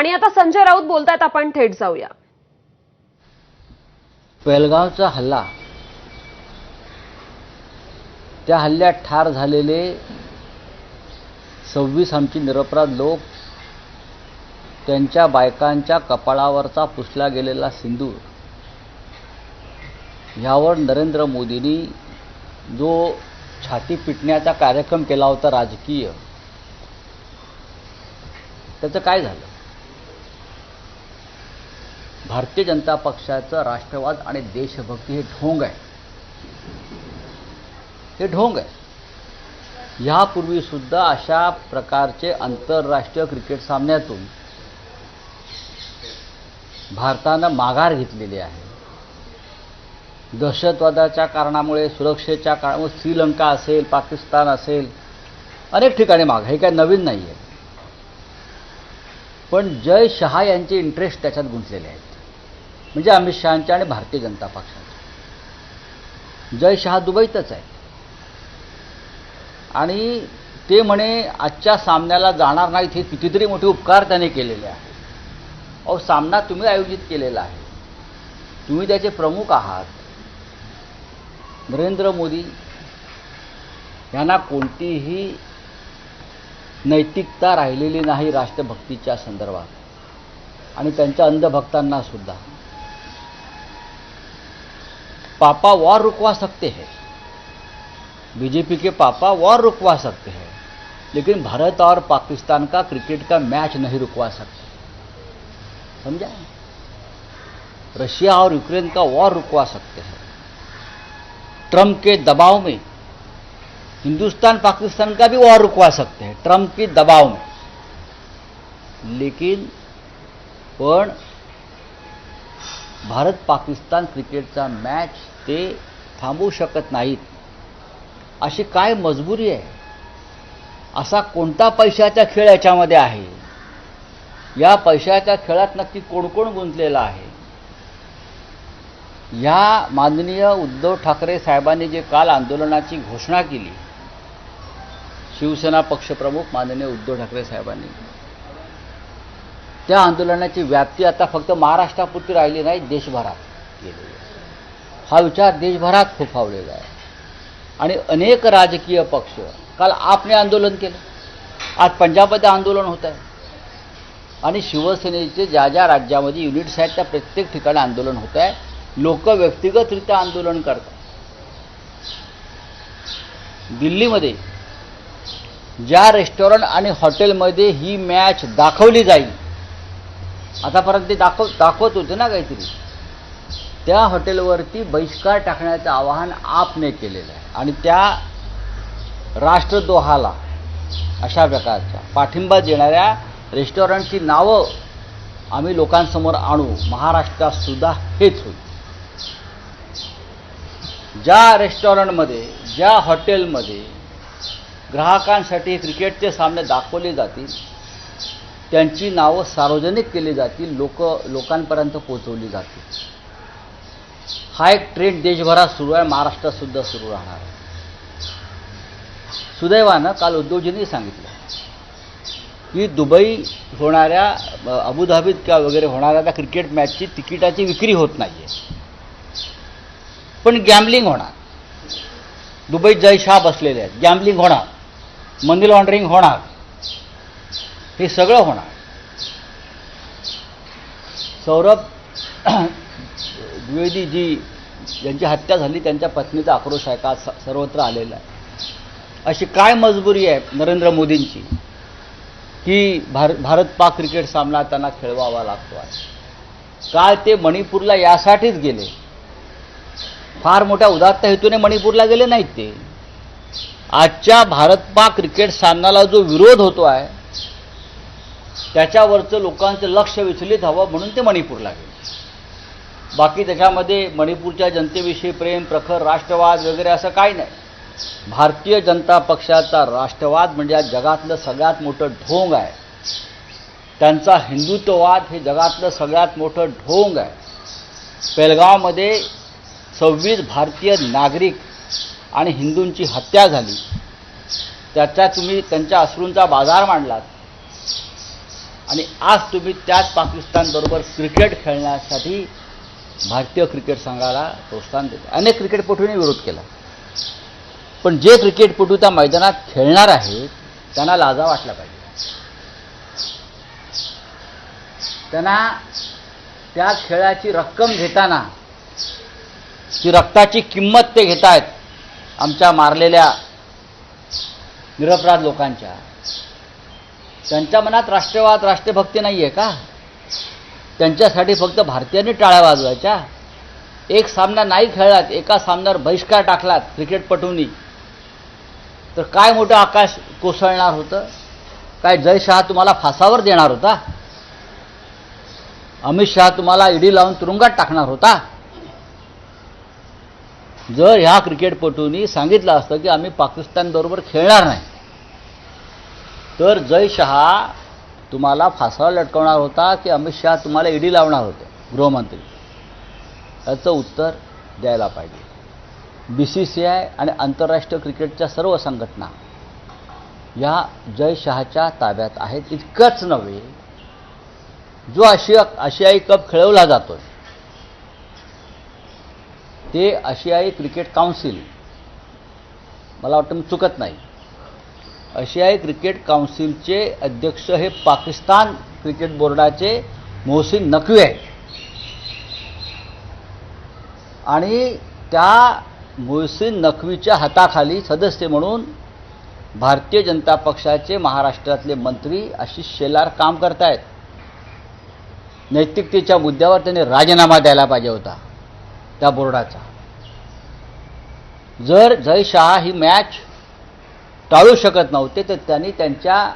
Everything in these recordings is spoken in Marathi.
आणि आता संजय राऊत बोलतायत आपण थेट जाऊया. पेलगावचा हल्ला. त्या हल्ल्यात ठार झालेले सव्वीस आमची निरपराध लोक त्यांच्या बायकांच्या कपाळावरचा पुसला गेलेला सिंदूर. ह्यावर नरेंद्र मोदींनी जो छाती पिटण्याचा कार्यक्रम केला होता राजकीय त्याचं काय झालं? भारतीय जनता पक्षाचं राष्ट्रवाद आणि देशभक्ती हे ढोंग आहे. हे ढोंग आहे. ह्यापूर्वीसुद्धा अशा प्रकारचे आंतरराष्ट्रीय क्रिकेट सामन्यातून भारतानं माघार घेतलेली आहे. दहशतवादाच्या कारणामुळे सुरक्षेच्या कारणामुळे श्रीलंका असेल पाकिस्तान असेल अनेक ठिकाणी माग हे काय नवीन नाही आहे पण जय शहा यांचे इंटरेस्ट त्याच्यात गुंतलेले आहेत. म्हणजे अमित शहाच्या आणि भारतीय जनता पक्षाच्या. जय शहा दुबईतच आहे. आणि ते म्हणे आजच्या सामन्याला जाणार नाहीत हे कितीतरी मोठे उपकार त्याने केलेले आहेत. अहो सामना तुम्ही आयोजित केलेला आहे. तुम्ही त्याचे प्रमुख आहात. नरेंद्र मोदी यांना कोणतीही नैतिकता राहिलेली नाही राष्ट्रभक्तीच्या संदर्भात. आणि त्यांच्या अंधभक्तांना सुद्धा. पापा वॉर रुकवा सकते हैं। बीजेपी के पापा वॉर रुकवा सकते हैं, लेकिन भारत और पाकिस्तान का क्रिकेट का मैच नहीं रुकवा सकते। समझा रशिया और यूक्रेन का वॉर रुकवा सकते हैं। ट्रंप के दबाव में हिंदुस्तान, पाकिस्तान का भी वॉर रुकवा सकते हैं, ट्रंप के दबाव में। लेकिन भारत पाकिस्तान क्रिकेटचा मॅच ते थांबवू शकत नाहीत. अशी काय मजबुरी आहे? असा कोणता पैशाचा खेळ याच्यामध्ये आहे? या पैशाच्या खेळात नक्की कोण कोण गुंतलेला आहे? या माननीय उद्धव ठाकरे साहेबांनी जे काल आंदोलनाची घोषणा केली शिवसेना पक्षप्रमुख माननीय उद्धव ठाकरे साहेबांनी त्या आंदोलनाची व्याप्ती आता फक्त महाराष्ट्रापुरती राहिली नाही देशभरात गेलेली हा विचार देशभरात फोफावलेला आहे. आणि अनेक राजकीय पक्ष काल आपने आंदोलन केलं. आज पंजाबमध्ये आंदोलन होत आहे. आणि शिवसेनेचे ज्या ज्या राज्यामध्ये युनिट्स आहेत त्या प्रत्येक ठिकाणी आंदोलन होत आहे लोक व्यक्तिगतरित्या आंदोलन करतात. दिल्लीमध्ये ज्या रेस्टॉरंट आणि हॉटेलमध्ये ही मॅच दाखवली जाईल आतापर्यंत ते दाखव दाखवत होते ना काहीतरी. त्या हॉटेलवरती बहिष्कार टाकण्याचं आवाहन आपने केलेलं आहे. आणि त्या राष्ट्रद्रोहाला अशा प्रकारच्या पाठिंबा देणाऱ्या रेस्टॉरंटची नावं आम्ही लोकांसमोर आणू. महाराष्ट्रातसुद्धा हेच होईल. ज्या रेस्टॉरंटमध्ये ज्या हॉटेलमध्ये ग्राहकांसाठी क्रिकेटचे सामने दाखवले जातील त्यांची नावं सार्वजनिक केली जातील लोक लोकांपर्यंत पोहोचवली जातील. हा एक ट्रेंड देशभरात सुरू आहे महाराष्ट्रात सुद्धा सुरू राहणार आहे. सुदैवानं काल उद्योजींनी सांगितलं की दुबई होणाऱ्या अबुधाबीत किंवा वगैरे होणाऱ्या त्या क्रिकेट मॅचची तिकिटाची विक्री होत नाही आहे पण गॅम्बलिंग होणार. दुबईत जयशाह बसलेले आहेत. गॅमलिंग होणार. मनी लॉन्ड्रिंग होणार. हे सगळं होणार. सौरभ द्विवेदी जी ज्यांची हत्या झाली त्यांच्या पत्नीचा आक्रोश आहे का सर्वत्र आलेला आहे. अशी काय मजबुरी आहे नरेंद्र मोदींची की भार भारत पाक क्रिकेट सामना त्यांना खेळवावा लागतो आहे? काल ते मणिपूरला यासाठीच गेले. फार मोठ्या उदात्त हेतूने मणिपूरला गेले नाहीत ते. आजच्या भारत पाक क्रिकेट सामन्याला जो विरोध होतो आहे त्याच्यावरचं लोकांचं लक्ष विचलित हवं म्हणून ते मणिपूरला गेले बाकी त्याच्यामध्ये मणिपूरच्या जनतेविषयी प्रेम प्रखर राष्ट्रवाद वगैरे असं काही नाही. भारतीय जनता पक्षाचा राष्ट्रवाद म्हणजे आज जगातलं सगळ्यात मोठं ढोंग आहे. त्यांचा हिंदुत्ववाद हे जगातलं सगळ्यात मोठं ढोंग आहे. पेलगावमध्ये सव्वीस भारतीय नागरिक आणि हिंदूंची हत्या झाली. त्याचा तुम्ही त्यांच्या अश्रूंचा बाजार मांडलात. आणि आज तुम्ही त्याच पाकिस्तानबरोबर क्रिकेट खेळण्यासाठी भारतीय क्रिकेट संघाला प्रोत्साहन देते अनेक क्रिकेटपटूंनी विरोध केला. पण जे क्रिकेटपटू त्या मैदानात खेळणार आहेत त्यांना लाजा वाटला पाहिजे. त्यांना त्या खेळाची रक्कम घेताना ती रक्ताची किंमत ते घेत आहेत आमच्या मारलेल्या निरपराध लोकांच्या. त्यांच्या मनात राष्ट्रवाद राष्ट्रभक्ती नाही आहे का? त्यांच्यासाठी फक्त भारतीयांनी टाळ्या वाजवायच्या. एक सामना नाही खेळलात एका सामन्यावर बहिष्कार टाकलात क्रिकेटपटूंनी. तर काय मोठं आकाश कोसळणार होतं? काय जय शहा तुम्हाला फासावर देणार होता? अमित शहा तुम्हाला ईडी लावून तुरुंगात टाकणार होता? जर ह्या क्रिकेटपटूंनी सांगितलं असतं की आम्ही पाकिस्तानबरोबर खेळणार नाही तर जय शहा तुम्हाला फासावर लटकवणार होता की अमित शहा तुम्हाला ईडी लावणार होते गृहमंत्री. याचं उत्तर द्यायला पाहिजे. बी सी सी आय आणि आंतरराष्ट्रीय क्रिकेटच्या सर्व संघटना या जय शहाच्या ताब्यात आहेत. इतकंच नव्हे जो आशिया आशियाई कप खेळवला जातो ते आशियाई क्रिकेट काउन्सिल मला वाटतं मी चुकत नाही. आशियाई क्रिकेट काउन्सिलचे अध्यक्ष हे पाकिस्तान क्रिकेट बोर्डाचे मोहसिन नकवी आहे आणि त्या मोहसिन नकवीच्या हाताखाली सदस्य म्हणून भारतीय जनता पक्षाचे महाराष्ट्रातले मंत्री आशिष शेलार काम करतायत. नैतिकतेच्या मुद्द्यावर त्यांनी राजीनामा द्यायला पाहिजे होता त्या बोर्डाचा. जर जय शहा ही मॅच टाळू शकत नव्हते तर त्यांनी त्यांच्या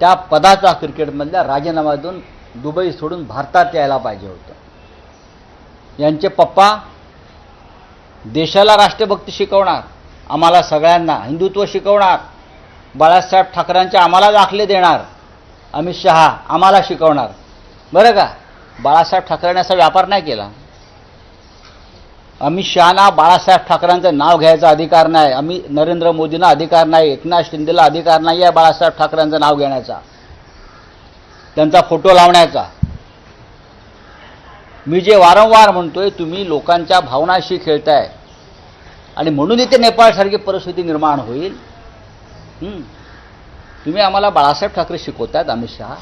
त्या पदाचा क्रिकेटमधल्या राजीनामा देऊन दुबई सोडून भारतात यायला पाहिजे होतं. यांचे पप्पा देशाला राष्ट्रभक्ती शिकवणार आम्हाला सगळ्यांना हिंदुत्व शिकवणार बाळासाहेब ठाकरेंचे आम्हाला दाखले देणार अमित शहा आम्हाला शिकवणार. बरं का? बाळासाहेब ठाकरेंनी असा व्यापार नाही केला. अमित शहाना बाळासाहेब ठाकरेंचं नाव घ्यायचा अधिकार नाही अमित नरेंद्र मोदींना अधिकार नाही एकनाथ शिंदेला अधिकार नाही आहे बाळासाहेब ठाकरेंचं नाव घेण्याचा. त्यांचा फोटो लावण्याचा. मी जे वारंवार म्हणतोय तुम्ही लोकांच्या भावनाशी खेळताय. आणि म्हणून इथे नेपाळसारखी परिस्थिती निर्माण होईल. तुम्ही आम्हाला बाळासाहेब ठाकरे शिकवतायत अमित शहा.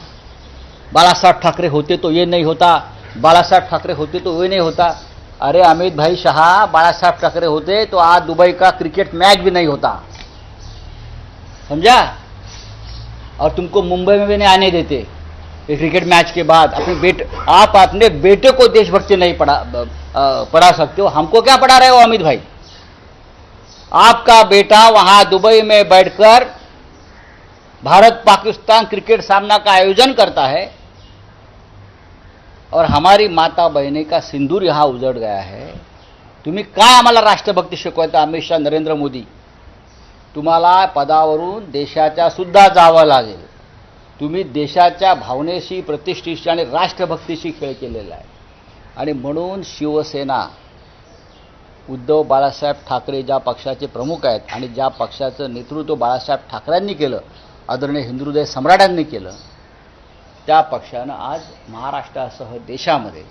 बाळासाहेब ठाकरे होते तो ये नाही होता. बाळासाहेब ठाकरे होते तो ये नाही होता. अरे अमित भाई शाह बाळासाहेब ठाकरे होते तो आज दुबई का क्रिकेट मैच भी नहीं होता। समझा? और तुमको मुंबई में भी नहीं आने देते। क्रिकेट मैच के बाद अपने बेटे, आप अपने बेटे को देशभक्ति नहीं पढ़ा पढ़ा सकते हो। हमको क्या पढ़ा रहे हो अमित भाई? आपका बेटा वहाँ दुबई में बैठकर भारत पाकिस्तान क्रिकेट सामना का आयोजन करता है। और हमारी माता बहिणी का सिंदूर यहाँ उजड़ गया है। तुम्ही काय आम्हाला राष्ट्रभक्ती शिकवायचा अमित शाह नरेंद्र मोदी। तुम्हाला पदावरून देशाच्या सुद्धा जावं लागेल। तुम्ही देशाच्या भावनेशी प्रतिष्ठेशी आणि राष्ट्रभक्तीशी खेळ केलेला आहे. आणि म्हणून शिवसेना उद्धव बाळासाहेब ठाकरे ज्या पक्षाचे प्रमुख आहेत आणि ज्या पक्षाचं नेतृत्व बाळासाहेब ठाकरेंनी केलं आदरणीय हिंदुदय सम्राटांनी केलं त्या पक्षानं आज महाराष्ट्रासह देशामध्ये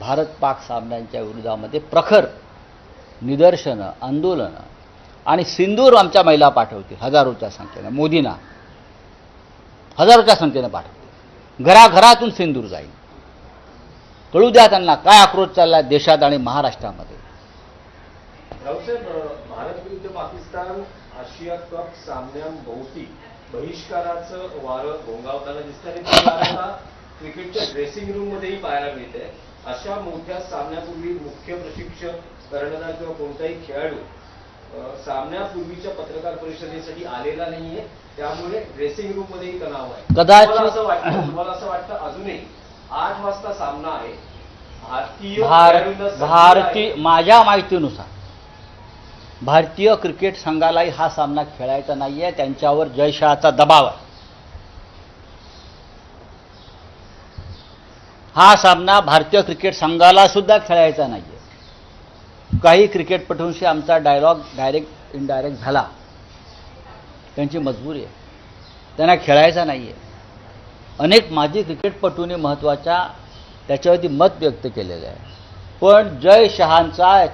भारत पाक सामन्यांच्या विरोधामध्ये प्रखर निदर्शनं आंदोलनं आणि सिंदूर आमच्या महिला पाठवतील हजारोच्या संख्येनं मोदींना. हजारोच्या संख्येनं पाठवतील. घराघरातून सिंदूर जाईल. कळू द्या त्यांना काय आक्रोश चालला देशात आणि महाराष्ट्रामध्ये. भारत विरुद्ध पाकिस्तान आशिया कप सामन्यांभोवती बहिष्काराचं वारं घोंगावताना दिसतं क्रिकेटच्या ड्रेसिंग रूम मध्येही पाहायला मिळते अशा मोठ्या सामन्यापूर्वी मुख्य प्रशिक्षक कर्णधार किंवा कोणताही खेळाडू सामन्यापूर्वीच्या पत्रकार परिषदेसाठी आलेला नाहीये. त्यामुळे ड्रेसिंग रूम मध्येही तणाव आहे. कदाचित- असं वाटतं तुम्हाला असं वाटतं अजूनही आठ वाजता सामना आहे. भारतीय भारतीय. माझ्या माहितीनुसार भारतीय क्रिकेट संघालाही हा सामना खेळायचा नाही आहे त्यांच्यावर जयशहाचा दबाव आहे. हा सामना भारतीय क्रिकेट संघाला सुद्धा खेळायचा नाही आहे काही क्रिकेटपटूंशी आमचा डायलॉग डायरेक्ट इनडायरेक्ट झाला. त्यांची मजबुरी आहे. त्यांना खेळायचा नाही आहे अनेक माजी क्रिकेटपटूंनी महत्त्वाच्या त्याच्यावरती मत व्यक्त केलेलं आहे. पण जय शहांचा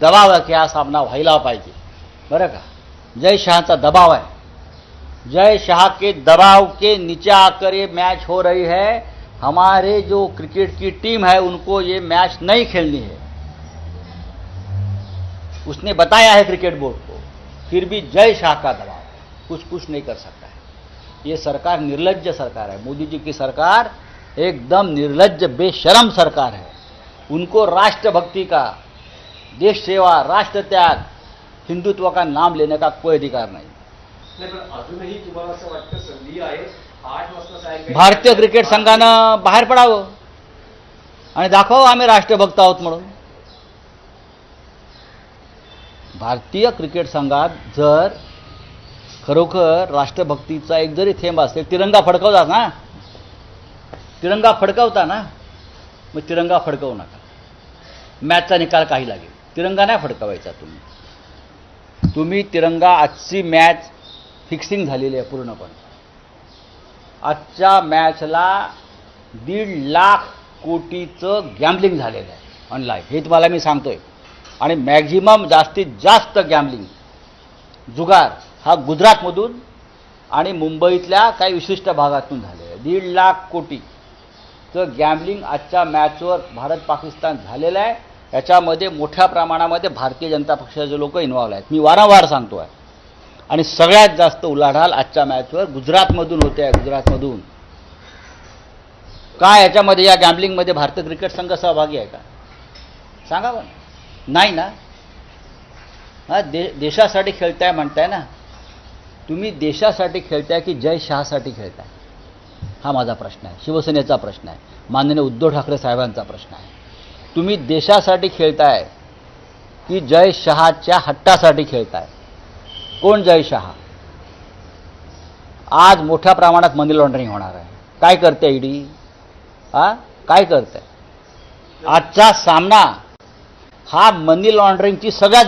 दबाव आहे की हा सामना व्हायला पाहिजे. बरं का? जय शहांचा दबाव है जय शाह के दबाव के नीचे आकर ये मैच हो रही है. हमारे जो क्रिकेट की टीम है, उनको ये मैच नहीं खेलनी है. उसने बताया है क्रिकेट बोर्ड को, फिर भी जय शाह का दबाव कुछ कुछ नहीं कर सकता है। ये सरकार निर्लज सरकार है। मोदी जी की सरकार एकदम निर्लज बेशरम सरकार है। उनको राष्ट्रभक्ति का देश सेवा राष्ट्र त्याग हिंदुत्व का नाम लेने का कोई अधिकार नहीं। भारतीय क्रिकेट संघानं बाहेर पडावं आणि दाखवावं आम्ही राष्ट्रभक्त आहोत म्हणून. भारतीय क्रिकेट संघात जर खरोखर राष्ट्रभक्तीचा एक जरी थेंब असेल तिरंगा फडकवता ना? तिरंगा फडकवता ना? मग तिरंगा फडकवू नका. मॅचचा निकाल काही लागेल. तिरंगा नाही फडकवायचा तुम्ही. तुम्ही तिरंगा आजची मॅच फिक्सिंग झालेली आहे पूर्णपणे. आजच्या मॅचला दीड लाख कोटीचं गॅम्बलिंग झालेलं आहे ऑनलाईन हे तुम्हाला मी सांगतोय. आणि मॅक्झिमम जास्तीत जास्त गॅम्बलिंग जुगार हा गुजरातमधून आणि मुंबईतल्या काही विशिष्ट भागातून झालेला आहे. दीड लाख कोटीचं गॅम्बलिंग आजच्या मॅचवर भारत पाकिस्तान झालेलं आहे. याच्यामध्ये मोठ्या प्रमाणामध्ये भारतीय जनता पक्षाचे लोक इन्व्हॉल्व आहेत. मी वारंवार सांगतो आहे आणि सगळ्यात जास्त उलाढाल आजच्या मॅचवर गुजरातमधून होते आहे गुजरातमधून. काय याच्यामध्ये या गॅम्बलिंगमध्ये भारतीय क्रिकेट संघ सहभागी आहे का? सांगा बरं. नाही ना? हा दे देशासाठी खेळताय म्हणताय ना? तुम्ही देशासाठी खेळताय की जय शहासाठी खेळताय? हा माझा प्रश्न आहे. शिवसेनेचा प्रश्न आहे. माननीय उद्धव ठाकरे साहेबांचा प्रश्न आहे. तुम्ही देशासाठी खेळताय की जय शहाच्या हट्टासाठी खेळताय. कोण जय शहा? आज मोठ्या प्रमाणात मनी लॉन्ड्रिंग होणार आहे. काय करते ईडी? हा काय करते? आजचा सामना हा मनी लॉन्ड्रिंगची सगळ्यात